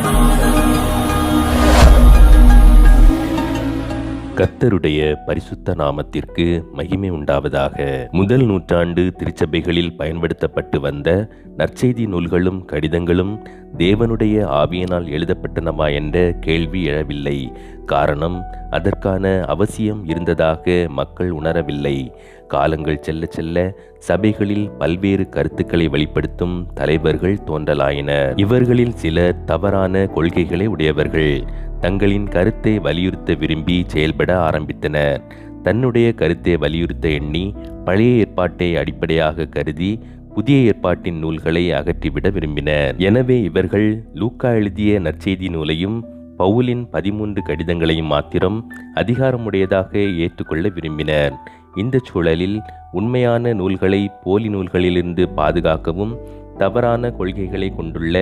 Father, கத்தருடைய பரிசுத்த நாமத்திற்கு மகிமை உண்டாவதாக. முதல் நூற்றாண்டு திருச்சபைகளில் பயன்படுத்தப்பட்டு வந்த நற்செய்தி நூல்களும் கடிதங்களும் தேவனுடைய ஆவியனால் எழுதப்பட்டனவா என்ற கேள்வி எழவில்லை. காரணம் அதற்கான அவசியம் இருந்ததாக மக்கள் உணரவில்லை. காலங்கள் செல்ல செல்ல சபைகளில் பல்வேறு கருத்துக்களை வெளிப்படுத்தும் தலைவர்கள் தோன்றலாயின இவர்களில் சில தவறான கொள்கைகளை உடையவர்கள். தங்களின் கருத்தை வலியுறுத்த விரும்பி செயல்பட ஆரம்பித்தனர். தன்னுடைய கருத்தை வலியுறுத்த எண்ணி பழைய ஏற்பாட்டை அடிப்படையாக கருதி புதிய ஏற்பாட்டின் நூல்களை அகற்றிவிட விரும்பினர். எனவே இவர்கள் லூக்கா எழுதிய நற்செய்தி நூலையும் பவுலின் பதிமூன்று கடிதங்களையும் மாத்திரம் அதிகாரமுடையதாக ஏற்றுக்கொள்ள விரும்பினர். இந்த சூழலில் உண்மையான நூல்களை போலி நூல்களிலிருந்து பாதுகாக்கவும் தவறான கொள்கைகளை கொண்டுள்ள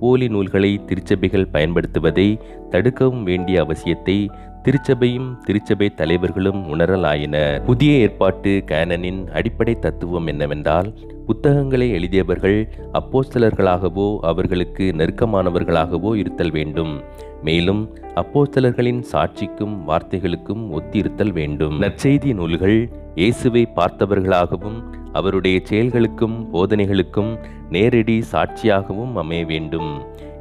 போலி நூல்களை திருச்சபைகள் பயன்படுத்துவதை தடுக்கவும் வேண்டிய அவசியத்தை திருச்சபையும் திருச்சபை தலைவர்களும் உணரலாயினர். புதிய ஏற்பாட்டு கேனனின் அடிப்படை தத்துவம் என்னவென்றால் புத்தகங்களை எழுதியவர்கள் அப்போஸ்தலர்களாகவோ அவர்களுக்கு நெருக்கமானவர்களாகவோ இருத்தல் வேண்டும். மேலும் அப்போஸ்தலர்களின் சாட்சிக்கும் வார்த்தைகளுக்கும் ஒத்திருத்தல் வேண்டும். நற்செய்தி நூல்கள் இயேசுவை பார்த்தவர்களாகவும் அவருடைய செயல்களுக்கும் போதனைகளுக்கும் நேரடி சாட்சியாகவும் அமைய வேண்டும்.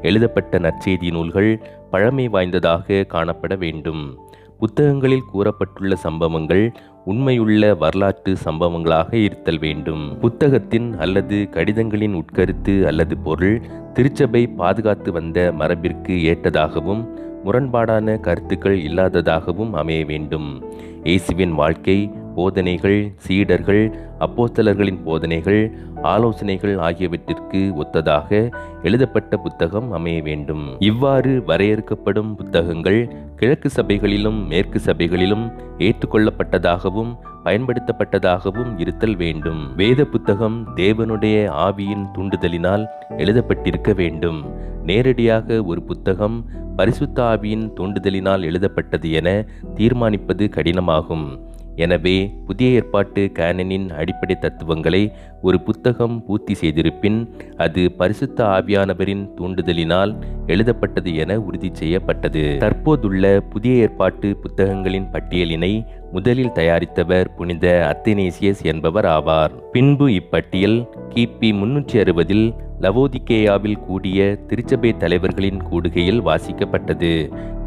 எழுதப்பட்ட நற்செய்தி நூல்கள் பழமை வாய்ந்ததாக காணப்பட வேண்டும். புத்தகங்களில் கூறப்பட்டுள்ள சம்பவங்கள் உண்மையுள்ள வரலாற்று சம்பவங்களாக இருத்தல் வேண்டும். புத்தகத்தின் அல்லது கடிதங்களின் உட்கருத்து அல்லது பொருள் திருச்சபை பாதுகாத்து வந்த மரபிற்கு ஏற்றதாகவும் முரண்பாடான கருத்துக்கள் இல்லாததாகவும் அமைய வேண்டும். இயேசுவின் வாழ்க்கை போதனைகள் சீடர்கள் அப்போஸ்தலர்களின் போதனைகள் ஆலோசனைகள் ஆகியவற்றிற்கு ஒத்ததாக எழுதப்பட்ட புத்தகம் அமைய வேண்டும். இவ்வாறு வரையறுக்கப்படும் புத்தகங்கள் கிழக்கு சபைகளிலும் மேற்கு சபைகளிலும் ஏற்றுக்கொள்ளப்பட்டதாகவும் பயன்படுத்தப்பட்டதாகவும் இருத்தல் வேண்டும். வேத புத்தகம் தேவனுடைய ஆவியின் தூண்டுதலினால் எழுதப்பட்டிருக்க வேண்டும். நேரடியாக ஒரு புத்தகம் பரிசுத்த ஆவியின் தூண்டுதலினால் எழுதப்பட்டது என தீர்மானிப்பது கடினமாகும் எனவே புதிய ஏற்பாட்டு கேனனின் அடிப்படை தத்துவங்களை ஒரு புத்தகம் பூர்த்தி செய்திருப்பின் அது பரிசுத்த ஆவியானவரின் தூண்டுதலினால் எழுதப்பட்டது என உறுதி செய்யப்பட்டது. தற்போதுள்ள புதிய ஏற்பாட்டு புத்தகங்களின் பட்டியலினை முதலில் தயாரித்தவர் புனித அத்தனேசியஸ் என்பவர் ஆவார். பின்பு இப்பட்டியல் கிபி முன்னூற்றி அறுபதில் லவோதிகேயாவில் கூடிய திருச்சபை தலைவர்களின் கூடுகையில் வாசிக்கப்பட்டது.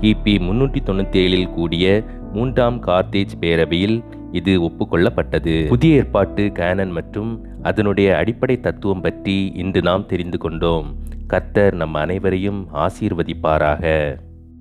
கிபி முன்னூற்றி தொண்ணூற்றி ஏழில் கூடிய மூன்றாம் கார்த்தேஜ் பேரவையில் இது ஒப்புக்கொள்ளப்பட்டது. புதிய ஏற்பாட்டு கேனன் மற்றும் அதனுடைய அடிப்படை தத்துவம் பற்றி இன்று நாம் தெரிந்து கொண்டோம். கர்த்தர் நம் அனைவரையும் ஆசீர்வதிப்பாராக.